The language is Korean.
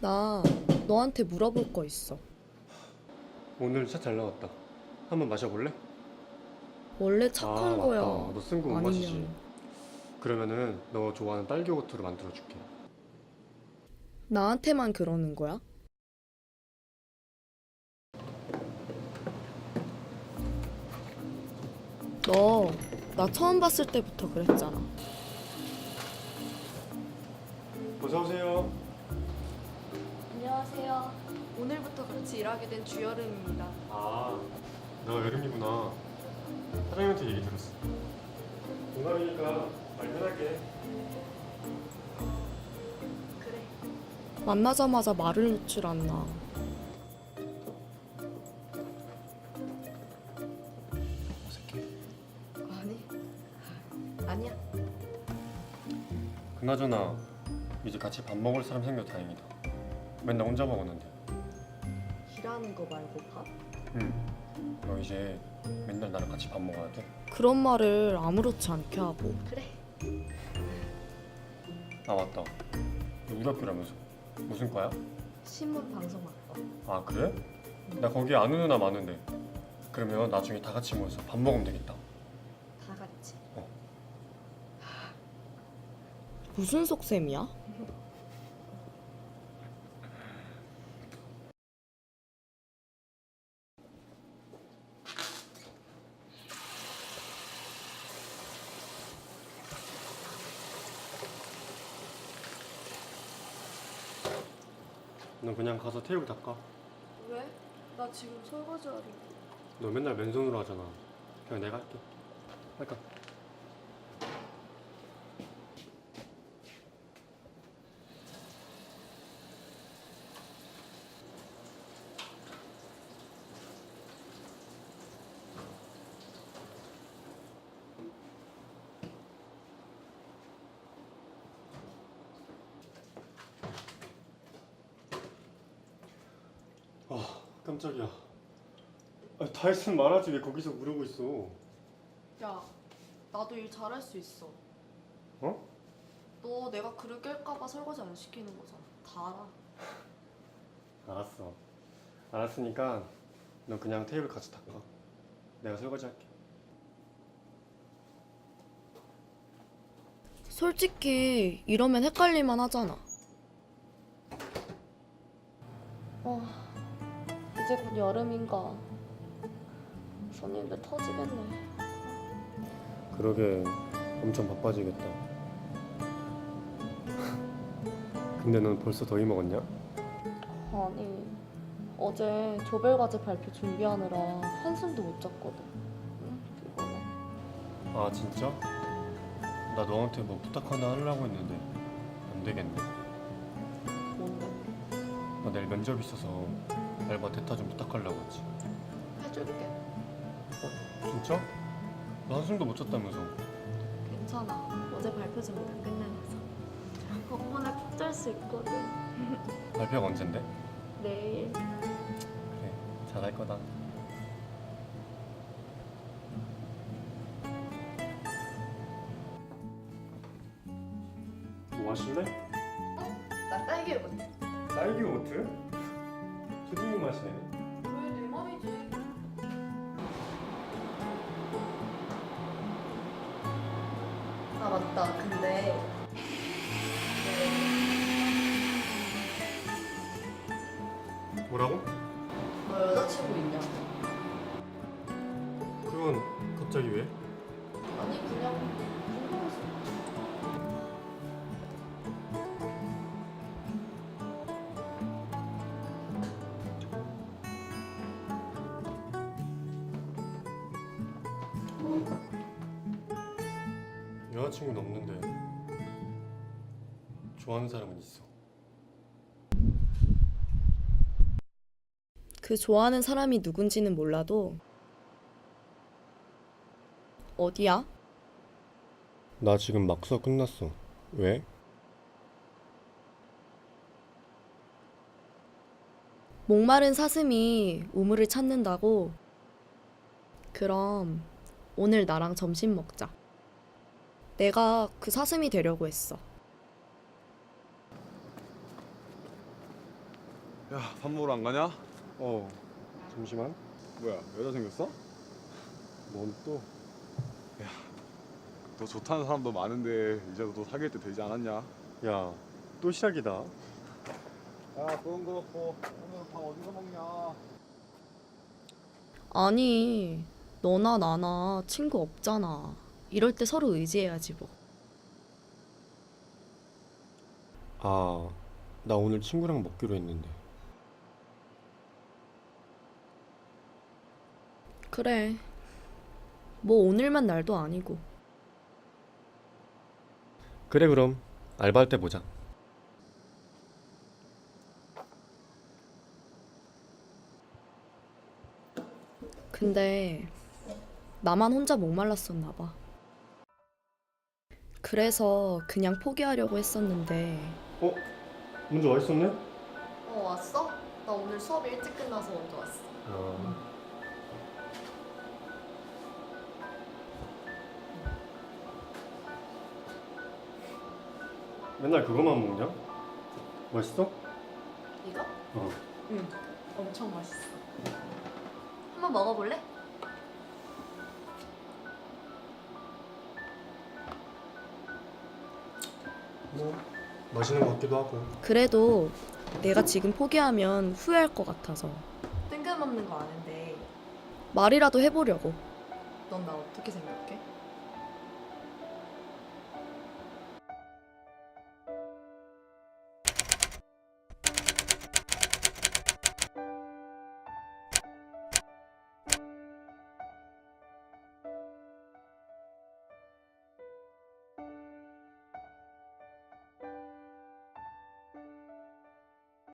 나 너한테 물어볼 거 있어. 오늘 차 잘 나왔다. 한번 마셔볼래? 원래 착한 아, 거야. 맞다. 너 쓴 거 못 마시지. 아니면 그러면은 너 좋아하는 딸기 요거트로 만들어줄게. 나한테만 그러는 거야? 너 나 처음 봤을 때부터 그랬잖아. 어서 오세요. 안녕하세요. 오늘부터 같이 일하게 된 주여름입니다. 아, 너 여름이구나. 사장님한테 얘기 들었어. 동갑이니까 말 편하게. 그래. 만나자마자 말을 놓질 않나. 어색해. 아니. 아니야. 그나저나 이제 같이 밥 먹을 사람 생겨 다행이다. 맨날 혼자 먹었는데. 일하는 거 말고 밥? 응. 너 이제 맨날 나랑 같이 밥 먹어야 돼. 그런 말을 아무렇지 않게 하고. 그래. 아 맞다. 너 우리 학교라면서. 무슨 과야? 신문 방송학과. 아 그래? 나 거기 아는 누나 많은데. 그러면 나중에 다 같이 모여서 밥 먹으면 되겠다. 다 같이. 어. 무슨 속셈이야? 너 그냥 가서 테이블 닦아. 왜? 나 지금 설거지 하려. 너 맨날 맨손으로 하잖아. 그냥 내가 할게. 할까? 아 깜짝이야. 아, 다 했으면 말하지 왜 거기서 물어고 있어? 야, 나도 일 잘할 수 있어. 어? 너 내가 그릇 깰까봐 설거지 안 시키는 거잖아. 다 알아. 알았어. 알았으니까 너 그냥 테이블 같이 닦아. 내가 설거지 할게. 솔직히 이러면 헷갈릴만 하잖아. 어, 이제 곧 여름인가. 손님들 터지겠네. 그러게 엄청 바빠지겠다. 근데 넌 벌써 더위 먹었냐? 아니, 어제 조별과제 발표 준비하느라 한숨도 못 잤거든. 응, 피곤해. 아 진짜? 나 너한테 뭐 부탁 하나 하려고 했는데 안 되겠네. 뭔데? 나 내일 면접 있어서 알바 대타 좀 부탁하려고 했지. 해줄게. 진짜? 나 한숨도 못 잤다면서. 괜찮아. 어제 발표 준비 다 끝내놔서. 덕분에 푹 잘 수 있거든. 발표가 언젠데? 내일. 그래 잘할 거다. 뭐 마실래? 나 딸기 요거트. 딸기 요거트? 초딩 맛이네. 왜 내 맘이지? 아 맞다. 근데 뭐라고? 너 여자친구 있냐? 여자친구는 없는데 좋아하는 사람은 있어. 그 좋아하는 사람이 누군지는 몰라도 어디야? 나 지금 막 수업 끝났어. 왜? 목마른 사슴이 우물을 찾는다고? 그럼 오늘 나랑 점심 먹자. 내가 그 사슴이 되려고 했어. 야, 밥 먹으러 안 가냐? 어 잠시만 뭐야, 여자 생겼어? 넌 또? 너 좋다는 사람도 많은데 이제 너 사귈 때 되지 않았냐? 야 또 시작이다 야, 그건 그렇고 오늘 밥 어디서 먹냐? 아니 너나 나나 친구 없잖아. 이럴 때 서로 의지해야지 뭐. 아 나 오늘 친구랑 먹기로 했는데 그래. 뭐 오늘만 날도 아니고. 그래 그럼 알바할 때 보자 근데 나만 혼자 목말랐었나 봐. 그래서 그냥 포기하려고 했었는데. 어? 먼저 와 있었네? 어 왔어? 나 오늘 수업 일찍 끝나서 먼저 왔어. 아 맨날 그것만 먹냐? 맛있어? 이거? 어 응. 엄청 맛있어. 한번 먹어볼래? 뭐 맛있는 것 같기도 하고 그래도 내가 지금 포기하면 후회할 것 같아서. 뜬금없는 거 아는데 말이라도 해보려고. 넌 나 어떻게 생각해?